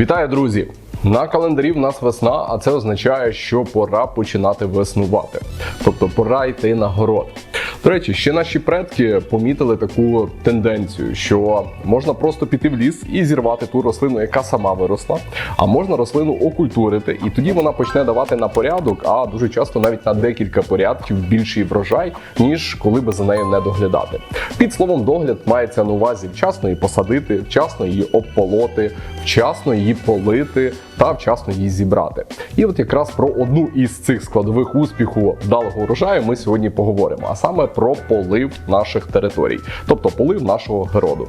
Вітаю, друзі! На календарі в нас весна, а це означає, що пора починати веснувати. Тобто пора йти на город. Речі, ще наші предки помітили таку тенденцію, що можна просто піти в ліс і зірвати ту рослину, яка сама виросла, а можна рослину окультурити, і тоді вона почне давати на порядок, а дуже часто навіть на декілька порядків більший врожай, ніж коли би за нею не доглядати. Під словом догляд мається на увазі вчасно її посадити, вчасно її обполоти, вчасно її полити та вчасно її зібрати. І от якраз про одну із цих складових успіху вдалого урожаю ми сьогодні поговоримо, а саме про полив наших територій, тобто полив нашого городу.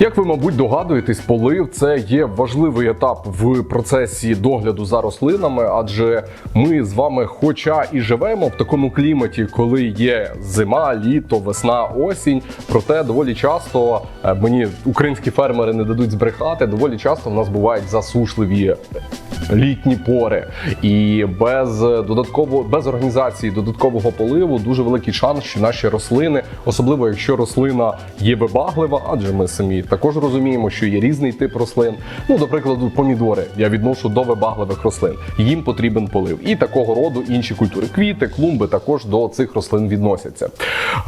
Як ви, мабуть, догадуєтесь, полив це є важливий етап в процесі догляду за рослинами, адже ми з вами, хоча і живемо в такому кліматі, коли є зима, літо, весна, осінь. Проте доволі часто е, мені українські фермери не дадуть збрехати. Доволі часто в нас бувають засушливі літні пори, і без додатково без організації додаткового поливу дуже великий шанс, що наші рослини, особливо якщо рослина є вибаглива, адже ми самі також розуміємо, що є різний тип рослин. Ну, до прикладу, помідори я відношу до вибагливих рослин. Їм потрібен полив. І такого роду інші культури. Квіти, клумби також до цих рослин відносяться.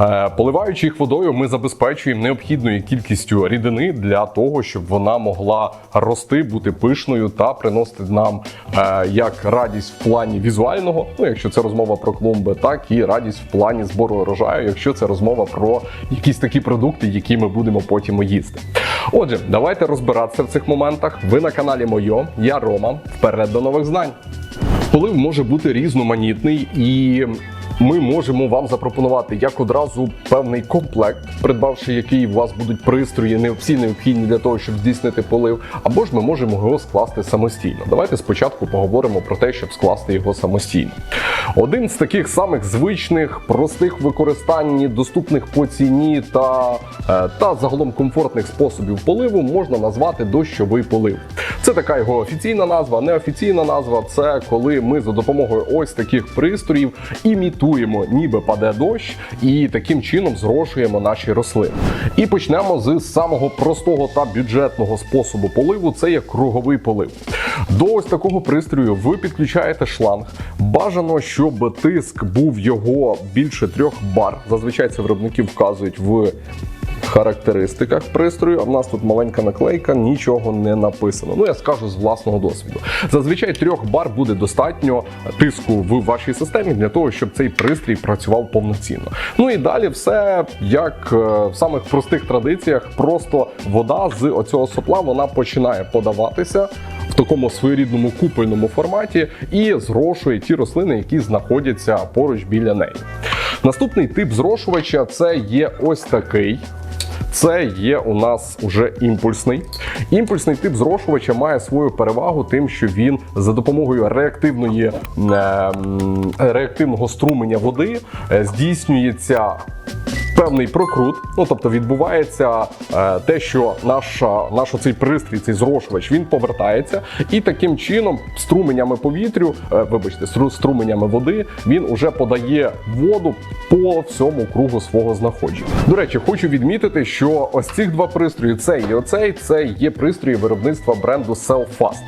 Е, Поливаючи їх водою, ми забезпечуємо необхідною кількістю рідини для того, щоб вона могла рости, бути пишною та приносити нам е, як радість в плані візуального, ну якщо це розмова про клумби, так і радість в плані збору урожаю, якщо це розмова про якісь такі продукти, які ми будемо потім їсти. Отже, давайте розбиратися в цих моментах. Ви на каналі Мойо, я Рома. Вперед до нових знань. Полив може бути різноманітний і. Ми можемо вам запропонувати як одразу певний комплект, придбавши який у вас будуть пристрої, не всі необхідні для того, щоб здійснити полив, або ж ми можемо його скласти самостійно. Давайте спочатку поговоримо про те, щоб скласти його самостійно. Один з таких самих звичних, простих в використанні, доступних по ціні та, е, та загалом комфортних способів поливу можна назвати дощовий полив. Це така його офіційна назва, неофіційна назва це коли ми за допомогою ось таких пристроїв імітуємо, ніби паде дощ, і таким чином зрошуємо наші рослини. І почнемо з самого простого та бюджетного способу поливу це є круговий полив. До ось такого пристрою ви підключаєте шланг. Бажано, щоб тиск був його більше трьох бар. Зазвичай це виробники вказують в характеристиках пристрою. А в нас тут маленька наклейка, нічого не написано. Ну я скажу з власного досвіду. Зазвичай трьох бар буде достатньо тиску в вашій системі для того, щоб цей пристрій працював повноцінно. Ну і далі все як е, в самих простих традиціях, просто вода з оцього сопла вона починає подаватися. В такому своєрідному купольному форматі і зрошує ті рослини, які знаходяться поруч біля неї. Наступний тип зрошувача це є ось такий. Це є у нас уже імпульсний. Імпульсний тип зрошувача має свою перевагу тим, що він за допомогою реактивної, е, реактивного струменя води е, здійснюється. Певний прокрут, ну тобто відбувається е, те, що наша, наш оцей пристрій, цей зрошувач, він повертається, і таким чином струменями повітрю, е, вибачте, стру- струменями води, він уже подає воду по всьому кругу свого знаходження. До речі, хочу відмітити, що ось цих два пристрої, цей і оцей, це є пристрої виробництва бренду Selfast.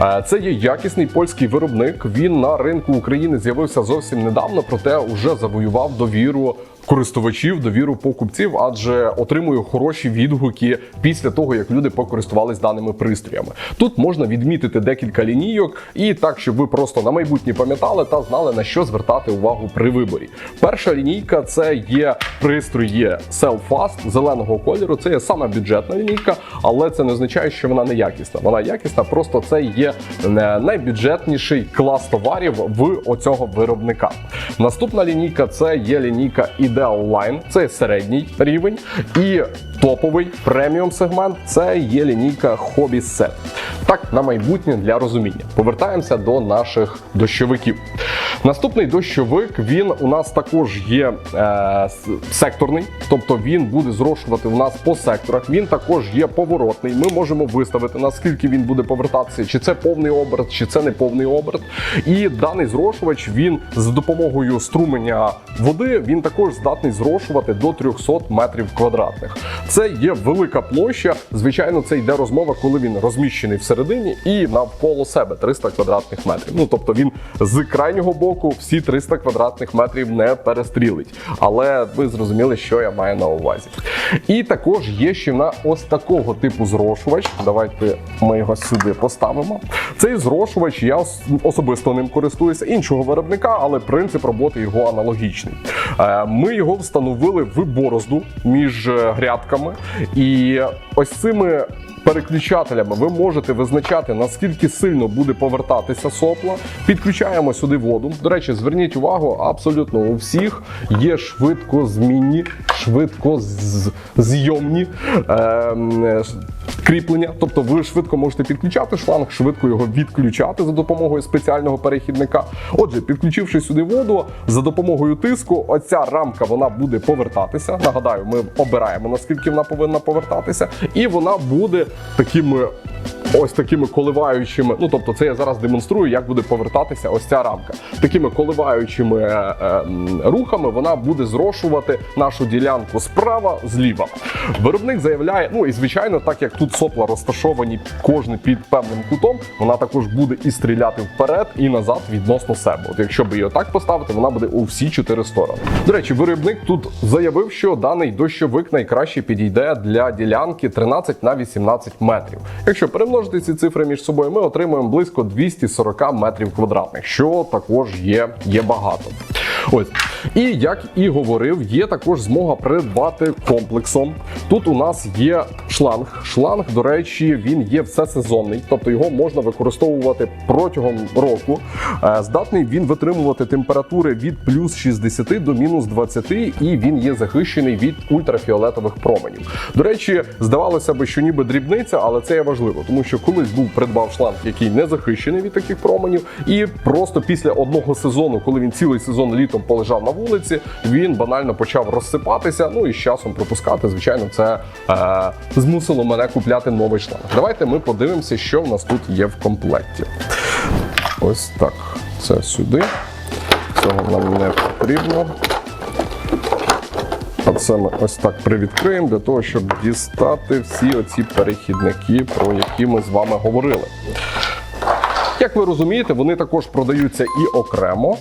Е, Це є якісний польський виробник. Він на ринку України з'явився зовсім недавно, проте вже завоював довіру. Користувачів довіру покупців, адже отримую хороші відгуки після того, як люди покористувались даними пристроями. Тут можна відмітити декілька лінійок, і так, щоб ви просто на майбутнє пам'ятали та знали на що звертати увагу при виборі. Перша лінійка це є пристрої Selfast зеленого кольору. Це є саме бюджетна лінійка, але це не означає, що вона не якісна. Вона якісна, просто це є е, найбюджетніший клас товарів в оцього виробника. Наступна лінійка це є лінійка Ideal Line, це середній рівень, і топовий преміум сегмент це є лінійка Hobby Set. Так, на майбутнє для розуміння. Повертаємося до наших дощовиків. Наступний дощовик він у нас також є е, секторний, тобто він буде зрошувати у нас по секторах. Він також є поворотний. Ми можемо виставити наскільки він буде повертатися, чи це повний оберт, чи це не повний оберт. І даний зрошувач він з допомогою струменя води він також здатний зрошувати до 300 метрів квадратних. Це є велика площа. Звичайно, це йде розмова, коли він розміщений всередині і навколо себе 300 квадратних метрів. Ну тобто він з крайнього боку всі 300 квадратних метрів не перестрілить. Але ви зрозуміли, що я маю на увазі. І також є ще на ось такого типу зрошувач. Давайте ми його сюди поставимо. Цей зрошувач я особисто ним користуюся іншого виробника, але принцип роботи його аналогічний. Е, Ми його встановили в борозду між е, грядками, і ось цими переключателями ви можете визначати, наскільки сильно буде повертатися сопла. Підключаємо сюди воду. До речі, зверніть увагу, абсолютно у всіх є швидкозмінні, швидкозйомні е, кріплення. Тобто ви швидко можете підключати шланг, швидко його відключати за допомогою спеціального перехідника. Отже, підключивши сюди воду за допомогою тиску, оця рамка вона буде повертатися. Нагадаю, ми обираємо наскільки вона повинна повертатися, і вона буде такими. Ось такими коливаючими, ну тобто, це я зараз демонструю, як буде повертатися ось ця рамка. Такими коливаючими е, е, рухами вона буде зрошувати нашу ділянку справа зліва. Виробник заявляє, ну і звичайно, так як тут сопла розташовані кожне під певним кутом, вона також буде і стріляти вперед і назад відносно себе. От якщо би її так поставити, вона буде у всі чотири сторони. До речі, виробник тут заявив, що даний дощовик найкраще підійде для ділянки 13 на 18 метрів. Якщо перемножити ці цифри між собою, ми отримуємо близько 240 метрів квадратних, що також є, є багато. Ось і як і говорив, є також змога придбати комплексом. Тут у нас є шланг. Шланг, до речі, він є всесезонний, тобто його можна використовувати протягом року. Е, Здатний він витримувати температури від плюс 60 до мінус 20, і він є захищений від ультрафіолетових променів. До речі, здавалося би, що ніби дрібниця, але це є важливо, тому що колись був придбав шланг, який не захищений від таких променів, і просто після одного сезону, коли він цілий сезон літом полежав на вулиці, він банально почав розсипатися. Ну і з часом пропускати. Звичайно, це е, змусило мене купляти новий шланг. Давайте ми подивимося, що в нас тут є в комплекті. Ось так. Це сюди. Цього нам не потрібно. А це ми ось так привідкриємо для того, щоб дістати всі оці перехідники, про які ми з вами говорили. Як ви розумієте, вони також продаються і окремо.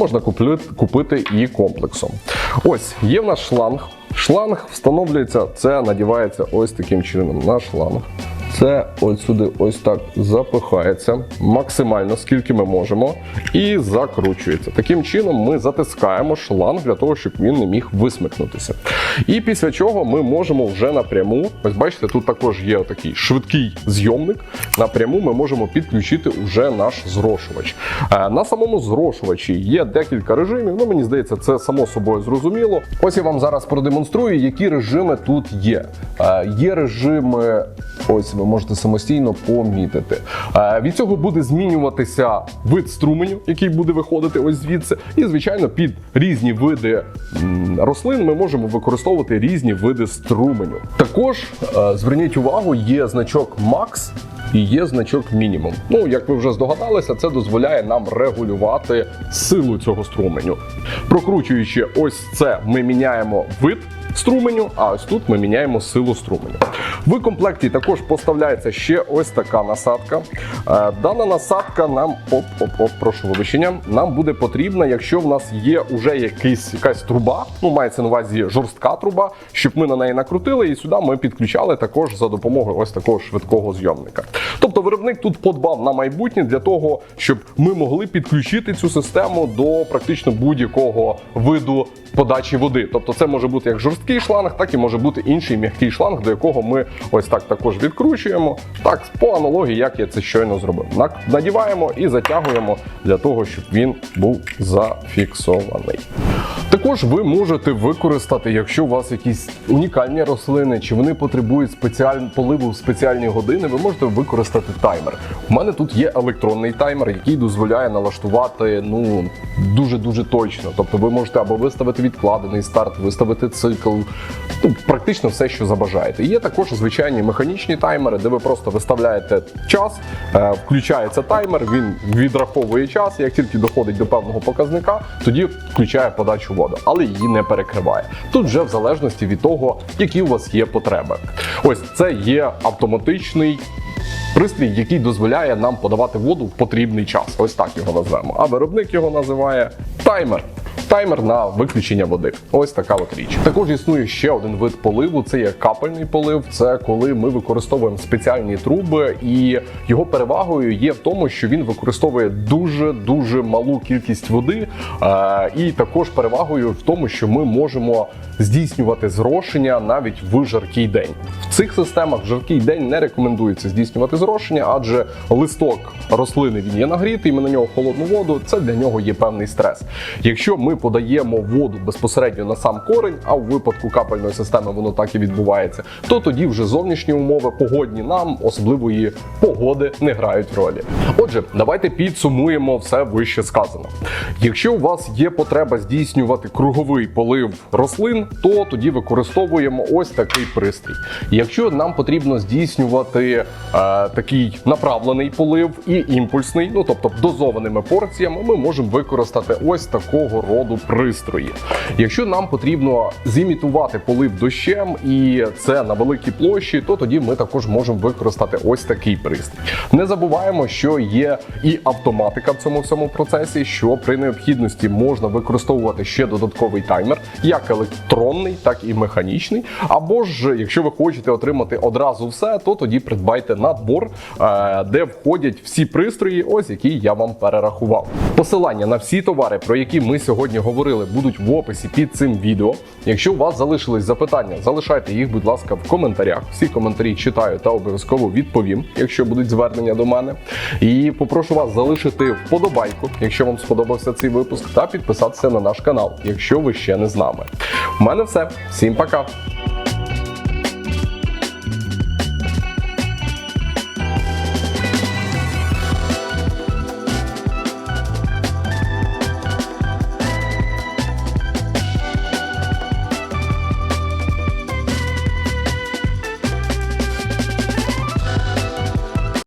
Можна купити і комплексом. Ось є в нас шланг. Шланг встановлюється, це надівається ось таким чином на шланг. Це ось сюди ось так запихається максимально, скільки ми можемо, і закручується. Таким чином ми затискаємо шланг для того, щоб він не міг висмикнутися. І після чого ми можемо вже напряму, ось бачите, тут також є такий швидкий зйомник. Напряму ми можемо підключити вже наш зрошувач. Е, На самому зрошувачі є декілька режимів. Ну мені здається, це само собою зрозуміло. Ось я вам зараз продемонструю, які режими тут є. Е, Є режими, ось ви можете самостійно помітити. Е, Від цього буде змінюватися вид струменю, який буде виходити ось звідси. І, звичайно, під різні види рослин ми можемо використовувати різні види струменю. Також е, зверніть увагу, є значок Max. І є значок мінімум. Ну, як ви вже здогадалися, це дозволяє нам регулювати силу цього струменю. Прокручуючи ось це, ми міняємо вид струменю, а ось тут ми міняємо силу струменю. В комплекті також поставляється ще ось така насадка. Е, Дана насадка нам оп, оп, оп, прошу вибачення, нам буде потрібна, якщо в нас є уже якийсь, якась труба, ну мається на увазі жорстка труба, щоб ми на неї накрутили, і сюди ми підключали також за допомогою ось такого швидкого зйомника. Тобто виробник тут подбав на майбутнє для того, щоб ми могли підключити цю систему до практично будь-якого виду подачі води. Тобто, це може бути як жорсткий шланг, так і може бути інший м'який шланг, до якого ми ось так також відкручуємо. Так, по аналогії, як я це щойно зробив. Надіваємо і затягуємо для того, щоб він був зафіксований. Так Також ви можете використати, якщо у вас якісь унікальні рослини, чи вони потребують спеціаль... поливу в спеціальні години, ви можете використати таймер. У мене тут є електронний таймер, який дозволяє налаштувати ну дуже дуже точно. Тобто ви можете або виставити відкладений старт, виставити цикл, ну практично все, що забажаєте. Є також звичайні механічні таймери, де ви просто виставляєте час, е, включається таймер, він відраховує час. Як тільки доходить до певного показника, тоді включає подачу воду, але її не перекриває. Тут вже в залежності від того, які у вас є потреби. Ось це є автоматичний. Пристрій, який дозволяє нам подавати воду в потрібний час. Ось так його назвемо. А виробник його називає таймер. Таймер на виключення води. Ось така от річ. Також існує ще один вид поливу. Це є капельний полив. Це коли ми використовуємо спеціальні труби, і його перевагою є в тому, що він використовує дуже дуже малу кількість води. Е, і також перевагою в тому, що ми можемо здійснювати зрошення навіть в жаркий день. В цих системах в жаркий день не рекомендується здійснювати зрошення, адже листок рослини він є нагрітий, ми на нього холодну воду. Це для нього є певний стрес. Якщо ми подаємо воду безпосередньо на сам корень, а в випадку капельної системи воно так і відбувається, то тоді вже зовнішні умови погодні нам особливої погоди не грають ролі. Отже, давайте підсумуємо все вище сказано. Якщо у вас є потреба здійснювати круговий полив рослин, то тоді використовуємо ось такий пристрій. Якщо нам потрібно здійснювати е, такий направлений полив і імпульсний, ну тобто дозованими порціями, ми можемо використати ось такого роду пристрої. Якщо нам потрібно зімітувати полив дощем і це на великій площі, то тоді ми також можемо використати ось такий пристрій. Не забуваємо, що є і автоматика в цьому всьому процесі, що при необхідності можна використовувати ще додатковий таймер, як електронний, так і механічний. Або ж, якщо ви хочете отримати одразу все, то тоді придбайте набор, е, де входять всі пристрої, ось які я вам перерахував. Посилання на всі товари, про які ми сьогодні говорили, будуть в описі під цим відео. Якщо у вас залишились запитання, залишайте їх, будь ласка, в коментарях. Всі коментарі читаю та обов'язково відповім, якщо будуть звернення до мене. І попрошу вас залишити вподобайку, якщо вам сподобався цей випуск, та підписатися на наш канал, якщо ви ще не з нами. У мене все. Всім пока!